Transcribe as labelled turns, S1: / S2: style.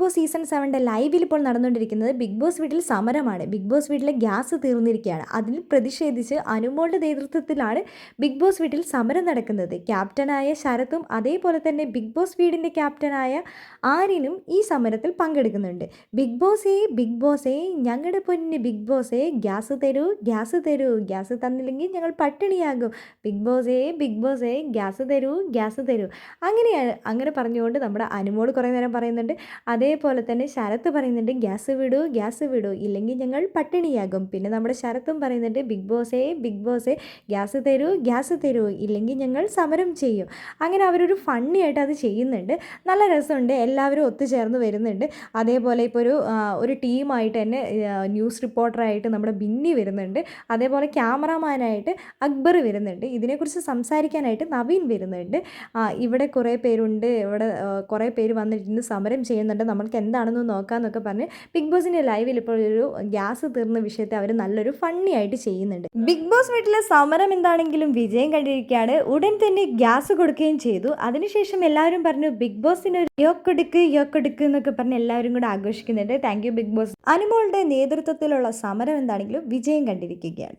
S1: Boss season സെവന്റെ ലൈവിൽ ഇപ്പോൾ നടന്നുകൊണ്ടിരിക്കുന്നത് ബിഗ് ബോസ് വീട്ടിൽ സമരമാണ്. ബിഗ് ബോസ് വീട്ടിലെ ഗ്യാസ് തീർന്നിരിക്കുകയാണ്. അതിൽ പ്രതിഷേധിച്ച് അനുമോളുടെ നേതൃത്വത്തിലാണ് ബിഗ് ബോസ് വീട്ടിൽ സമരം നടക്കുന്നത്. ക്യാപ്റ്റനായ ശരത്തും അതേപോലെ തന്നെ ബിഗ് ബോസ് വീടിന്റെ ക്യാപ്റ്റനായ ആര്യനും ഈ സമരത്തിൽ പങ്കെടുക്കുന്നുണ്ട്. ബിഗ് ബോസേ ബിഗ് ബോസേ ഞങ്ങളുടെ പൊന്നിന് ബിഗ് ബോസേ ഗ്യാസ് തരൂ ഗ്യാസ് തരൂ ഗ്യാസ് തന്നില്ലെങ്കിൽ ഞങ്ങൾ പട്ടിണിയാകും. ബിഗ് ബോസേ ബിഗ് ബോസേ ഗ്യാസ് തരൂ ഗ്യാസ് തരൂ. അങ്ങനെയാണ് അങ്ങനെ പറഞ്ഞുകൊണ്ട് നമ്മുടെ അനുമോട് കുറേ നേരം പറയുന്നുണ്ട്. അതേപോലെ തന്നെ ശരത്ത് പറയുന്നുണ്ട് ഗ്യാസ് വിടൂ ഗ്യാസ് വിടൂ. ഇല്ലെങ്കിൽ ഞങ്ങൾ പട്ടിണിയാകും. പിന്നെ നമ്മുടെ ശരത്തും പറയുന്നുണ്ട് ബിഗ് ബോസേ ബിഗ് ബോസേ ഗ്യാസ് തരൂ ഗ്യാസ് തരൂ. ഇല്ലെങ്കിൽ ഞങ്ങൾ സമരം ചെയ്യും. അങ്ങനെ അവരൊരു ഫണ്ണി ആയിട്ട് അത് ചെയ്യുന്നുണ്ട്. നല്ല രസമുണ്ട്. എല്ലാവരും ഒത്തുചേർന്ന് വരുന്നുണ്ട്. അതേപോലെ ഇപ്പോൾ ഒരു ഒരു ടീമായിട്ട് തന്നെ ന്യൂസ് റിപ്പോർട്ടറായിട്ട് നമ്മുടെ ബിന്നി വരുന്നുണ്ട്. അതേപോലെ ക്യാമറാമാനായിട്ട് അക്ബർ വരുന്നുണ്ട്. ഇതിനെക്കുറിച്ച് സംസാരിക്കാനായിട്ട് നവീൻ വരുന്നുണ്ട്. ഇവിടെ കുറേ പേരുണ്ട്. ഇവിടെ കുറേ പേര് വന്നിരുന്ന് സമരം ചെയ്യുന്നുണ്ട്. നമ്മൾക്ക് എന്താണെന്ന് നോക്കാമെന്നൊക്കെ പറഞ്ഞ് ബിഗ് ബോസിന്റെ ലൈവിൽ ഇപ്പോൾ ഒരു ഗ്യാസ് തീർന്ന വിഷയത്തെ അവർ നല്ലൊരു ഫണ്ണി ആയിട്ട് ചെയ്യുന്നുണ്ട്. ബിഗ് ബോസ് വീട്ടിലെ സമരം എന്താണെങ്കിലും വിജയം കണ്ടിരിക്കുകയാണ് ഉടൻ തന്നെ ഗ്യാസ് കൊടുക്കുകയും ചെയ്തു. അതിനുശേഷം എല്ലാവരും പറഞ്ഞു ബിഗ് ബോസിന് ഒരു യോക്കെടുക്ക് യോക്കെടുക്ക് എന്നൊക്കെ പറഞ്ഞ് എല്ലാവരും കൂടെ ആഘോഷിക്കുന്നുണ്ട്. Thank big boss. അനുമോളുടെ നേതൃത്വത്തിലുള്ള സമരം എന്താണെങ്കിലും വിജയം കണ്ടിരിക്കുകയാണ്.